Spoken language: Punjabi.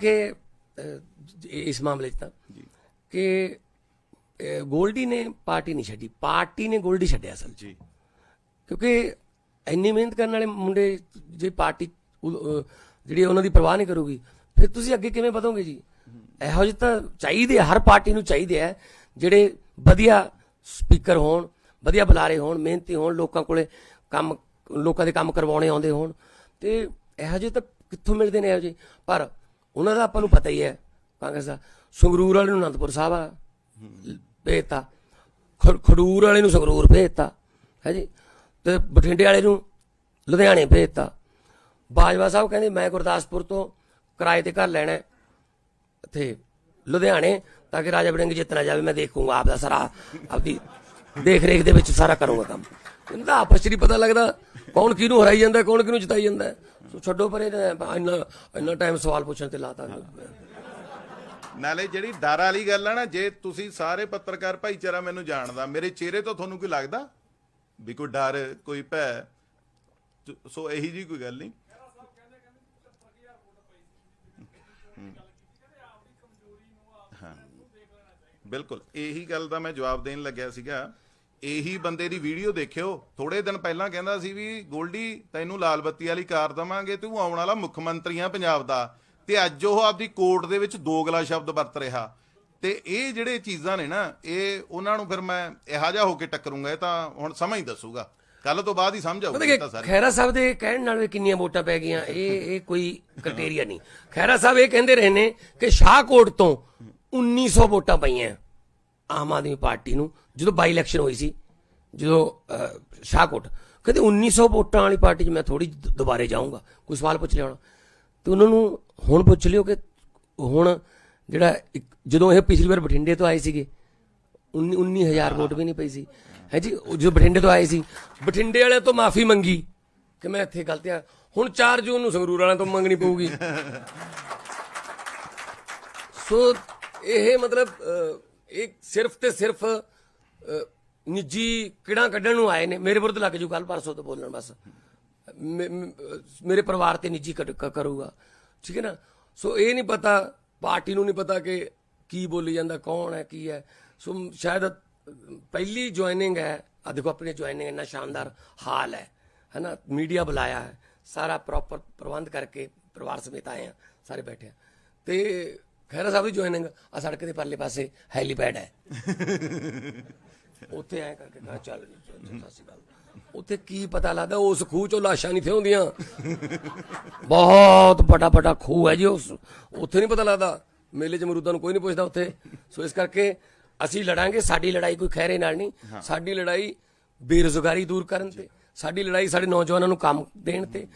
ਕਿ ਇਸ ਮਾਮਲੇ 'ਚ ਤਾਂ ਕਿ ਗੋਲਡੀ ਨੇ ਪਾਰਟੀ ਨਹੀਂ ਛੱਡੀ। ਪਾਰਟੀ ਨੇ ਗੋਲਡੀ ਛੱਡਿਆ ਅਸਲ ਜੀ। ਕਿਉਂਕਿ ਇੰਨੀ ਮਿਹਨਤ ਕਰਨ ਵਾਲੇ ਮੁੰਡੇ ਜੇ ਪਾਰਟੀ ਜਿਹੜੀ ਉਹਨਾਂ ਦੀ ਪਰਵਾਹ ਨਹੀਂ ਕਰੂਗੀ ਫਿਰ ਤੁਸੀਂ ਅੱਗੇ ਕਿਵੇਂ ਵਧੋਗੇ ਜੀ? ਇਹੋ ਜਿਹੇ ਤਾਂ ਚਾਹੀਦੇ ਹਰ ਪਾਰਟੀ ਨੂੰ ਚਾਹੀਦੇ ਆ ਜਿਹੜੇ ਵਧੀਆ ਸਪੀਕਰ ਹੋਣ ਵਧੀਆ ਬੁਲਾਰੇ ਹੋਣ ਮਿਹਨਤੀ ਹੋਣ ਲੋਕਾਂ ਕੋਲੇ ਕੰਮ ਲੋਕਾਂ ਦੇ ਕੰਮ ਕਰਵਾਉਣੇ ਆਉਂਦੇ ਹੋਣ। ਤੇ ਇਹੋ ਜਿਹੇ ਤਾਂ ਕਿੱਥੋਂ ਮਿਲਦੇ ਨੇ ਇਹੋ ਜਿਹੇ? ਪਰ ਉਹਨਾਂ ਦਾ ਆਪਾਂ ਨੂੰ ਪਤਾ ਹੀ ਹੈ, ਕਾਂਗਰਸ ਦਾ। ਸੰਗਰੂਰ ਵਾਲੇ ਨੂੰ ਅਨੰਦਪੁਰ ਸਾਹਿਬ ਆ ਭੇਜਤਾ। ਖ- ਖਡੂਰ ਵਾਲੇ ਨੂੰ ਸੰਗਰੂਰ ਭੇਜਤਾ, ਹੈ ਜੀ? ਤੇ ਬਠਿੰਡੇ ਵਾਲੇ ਨੂੰ ਲੁਧਿਆਣੇ ਭੇਜਤਾ। ਬਾਜਵਾ ਸਾਹਿਬ ਕਹਿੰਦੇ, ਮੈਂ ਗੁਰਦਾਸਪੁਰ ਤੋਂ ਕਿਰਾਏ ਤੇ ਘਰ ਲੈਣਾ ਇੱਥੇ ਲੁਧਿਆਣੇ, ਤਾਂ ਕਿ ਰਾਜਾ ਬੜਿੰਗ ਜਿੱਤਣਾ ਜਾਵੇ, ਮੈਂ ਦੇਖੂੰਗਾ ਆਪ ਦਾ ਸਾਰਾ, ਆਪਦੀ ਦੇਖ ਰੇਖ ਦੇ ਵਿੱਚ ਸਾਰਾ ਕਰੂੰਗਾ ਕੰਮ। ਇਹਨਾਂ ਦਾ ਆਪਸ 'ਚ ਨਹੀਂ ਪਤਾ ਲੱਗਦਾ ਕੌਣ ਕਿਹਨੂੰ ਹਰਾਈ ਜਾਂਦਾ, ਕੌਣ ਕਿਹਨੂੰ ਜਿਤਾਈ ਜਾਂਦਾ? ਸੋ ਛੱਡੋ ਪਰੇ ਇੰਨਾ ਇੰਨਾ ਟਾਈਮ ਸਵਾਲ ਪੁੱਛਣ ਤੇ ਲਾਤਾ ਨਾਲੇ ਜਿਹੜੀ ਡਰ ਵਾਲੀ ਗੱਲ ਆ ਨਾ, ਜੇ ਤੁਸੀਂ ਸਾਰੇ ਪੱਤਰਕਾਰ ਭਾਈਚਾਰਾ ਮੈਨੂੰ ਜਾਣਦਾ, ਮੇਰੇ ਚਿਹਰੇ ਤੋਂ ਤੁਹਾਨੂੰ ਕੋਈ ਲੱਗਦਾ? ਵੀ ਕੋਈ ਡਰ, ਕੋਈ ਭੈ? ਸੋ ਇਹੀ ਜੀ ਕੋਈ ਗੱਲ ਨਹੀਂ? ਹਾਂ। ਬਿਲਕੁਲ, ਇਹੀ ਗੱਲ ਦਾ ਮੈਂ ਜਵਾਬ ਦੇਣ ਲੱਗਿਆ ਸੀਗਾ। ਇਹੀ ਬੰਦੇ ਦੀ ਵੀਡੀਓ ਦੇਖਿਓ। ਥੋੜੇ ਦਿਨ ਪਹਿਲਾਂ ਕਹਿੰਦਾ ਸੀ ਵੀ ਗੋਲਡੀ ਤੈਨੂੰ ਲਾਲ ਬੱਤੀ ਵਾਲੀ ਕਾਰ ਦਵਾਂਗੇ ਤੂੰ ਆਉਣ ਵਾਲਾ ਮੁੱਖ ਮੰਤਰੀ ਆ ਪੰਜਾਬ ਦਾ। ਤੇ ਅੱਜ ਉਹ ਆਪਦੀ ਕੋਰਟ ਦੇ ਵਿੱਚ ਦੋਗਲਾ ਸ਼ਬਦ ਵਰਤ ਰਿਹਾ। ਤੇ ਇਹ ਜਿਹੜੇ ਚੀਜ਼ਾਂ ਨੇ ਨਾ ਇਹ ਉਹਨਾਂ ਨੂੰ ਫਿਰ ਮੈਂ ਇਹੋ ਜਿਹਾ ਹੋ ਕੇ ਟੱਕਰੂੰਗਾ ਇਹ ਤਾਂ ਹੁਣ ਸਮਾਂ ਹੀ ਦੱਸੂਗਾ। ਕੱਲ ਤੋਂ ਬਾਅਦ ਹੀ ਸਮਝ ਆਊਗਾ ਤਾਂ ਸਾਰੇ। ਖੈਰਾ ਸਾਹਿਬ ਦੇ ਕਹਿਣ ਨਾਲ ਵੀ ਕਿੰਨੀਆਂ ਵੋਟਾਂ ਪੈ ਗਈਆਂ ਇਹ ਇਹ ਕੋਈ ਕ੍ਰਾਈਟੇਰੀਆ ਨਹੀਂ। ਖੈਰਾ ਸਾਹਿਬ ਇਹ ਕਹਿੰਦੇ ਰਹੇ ਨੇ ਕਿ ਸ਼ਾਹਕੋਟ ਤੋਂ 1900 ਵੋਟਾਂ ਪਈਆਂ। ਆਮ ਆਦਮੀ ਪਾਰਟੀ ਨੂੰ ਜਦੋਂ ਬਾਈ ਇਲੈਕਸ਼ਨ ਹੋਈ ਸੀ ਜਦੋਂ ਸ਼ਾਹਕੋਟ ਕਹਿੰਦੇ 1900 ਵੋਟਾਂ ਵਾਲੀ ਪਾਰਟੀ 'ਚ ਮੈਂ ਥੋੜੀ ਦੁਬਾਰੇ ਜਾਊਂਗਾ ਕੋਈ ਸਵਾਲ ਪੁੱਛ ਲਿਆ ਹੋਣਾ। ਤੇ ਉਹਨਾਂ ਨੂੰ ਹੁਣ ਪੁੱਛ ਲਿਓ ਕਿ ਹੁਣ ਜਿਹੜਾ ਜਦੋਂ ਇਹ ਪਿਛਲੀ ਵਾਰ ਬਠਿੰਡੇ ਤੋਂ ਆਏ ਸੀਗੇ 19 19000 ਵੋਟ ਵੀ ਨਹੀਂ ਪਈ ਸੀ। ਹੈ ਜੀ ਜਦੋਂ ਬਠਿੰਡੇ ਤੋਂ ਆਏ ਸੀ ਬਠਿੰਡੇ ਵਾਲਿਆਂ ਤੋਂ ਮਾਫੀ ਮੰਗੀ ਕਿ ਮੈਂ ਇੱਥੇ ਗਲਤੀ ਆ। ਹੁਣ 4 ਜੂਨ ਨੂੰ ਸੰਗਰੂਰ ਵਾਲਿਆਂ ਤੋਂ ਮੰਗਣੀ ਪਊਗੀ। ਸੋ ਇਹ ਮਤਲਬ ਇਹ ਸਿਰਫ ਤੇ ਸਿਰਫ ਨਿੱਜੀ ਕਿਹੜਾ ਕੱਢਣ ਨੂੰ ਆਏ ਨੇ। ਮੇਰੇ ਵਿਰੁੱਧ ਲੱਗ ਜੂ ਕੱਲ ਪਰਸੋਂ ਤੋਂ ਬੋਲਣ, ਬਸ। ਮੇ- ਮੇਰੇ ਪਰਿਵਾਰ ਤੇ ਨਿੱਜੀ ਕੱਢ- ਕ- ਕਰੂਗਾ। ਠੀਕ ਹੈ ਨਾ? ਸੋ ਇਹ ਨਹੀਂ ਪਤਾ, ਪਾਰਟੀ ਨੂੰ ਨਹੀਂ ਪਤਾ ਕਿ ਕੀ ਬੋਲੀ ਜਾਂਦਾ, ਕੌਣ ਹੈ, ਕੀ ਹੈ। ਸੋ ਸ਼ਾਇਦ ਪਹਿਲੀ ਜੁਆਇਨਿੰਗ ਹੈ ਆ ਦੇਖੋ ਆਪਣੀ ਜੁਆਇਨਿੰਗ ਇੰਨਾ ਸ਼ਾਨਦਾਰ ਹਾਲ ਹੈ ਹੈਨਾ ਮੀਡੀਆ ਬੁਲਾਇਆ ਹੈ, ਸਾਰਾ ਪ੍ਰੋਪਰ ਪ੍ਰਬੰਧ ਕਰਕੇ ਪਰਿਵਾਰ ਸਮੇਤ ਆਏ ਆ ਸਾਰੇ ਬੈਠੇ ਆ ਤੇ ਖੈਰਾ ਸਾਹਿਬ ਦੀ ਜੁਆਇਨਿੰਗ ਆ ਸੜਕ ਦੇ ਪਰਲੇ ਪਾਸੇ ਹੈਲੀਪੈਡ ਹੈ। ਉੱਥੇ ਐ ਕਰਕੇ ਕਹਾ ਚੱਲ ਸ਼੍ਰੀ ਅਕਾਲ। ਉੱਥੇ ਕੀ ਪਤਾ ਲੱਗਦਾ ਉਸ ਖੂਹ ਚੋਂ ਲਾਸ਼ਾਂ ਨਹੀਂ ਥੇ ਹੁੰਦੀਆਂ। ਬਹੁਤ ਵੱਡਾ ਵੱਡਾ ਖੂਹ ਹੈ ਜੀ ਉਸ ਉੱਥੇ ਨਹੀਂ ਪਤਾ ਲੱਗਦਾ। ਮੇਲੇ 'ਚ ਮਰੂਦਾਂ ਨੂੰ ਕੋਈ ਨਹੀਂ ਪੁੱਛਦਾ ਉੱਥੇ। ਸੋ ਇਸ ਕਰਕੇ ਅਸੀਂ ਲੜਾਂਗੇ ਸਾਡੀ ਲੜਾਈ ਕੋਈ ਖੈਰੇ ਨਾਲ ਨਹੀਂ। ਸਾਡੀ ਲੜਾਈ ਬੇਰੁਜ਼ਗਾਰੀ ਦੂਰ ਕਰਨ ਤੇ ਸਾਡੀ ਲੜਾਈ ਸਾਡੇ ਨੌਜਵਾਨਾਂ ਨੂੰ ਕੰਮ ਦੇਣ ਤੇ।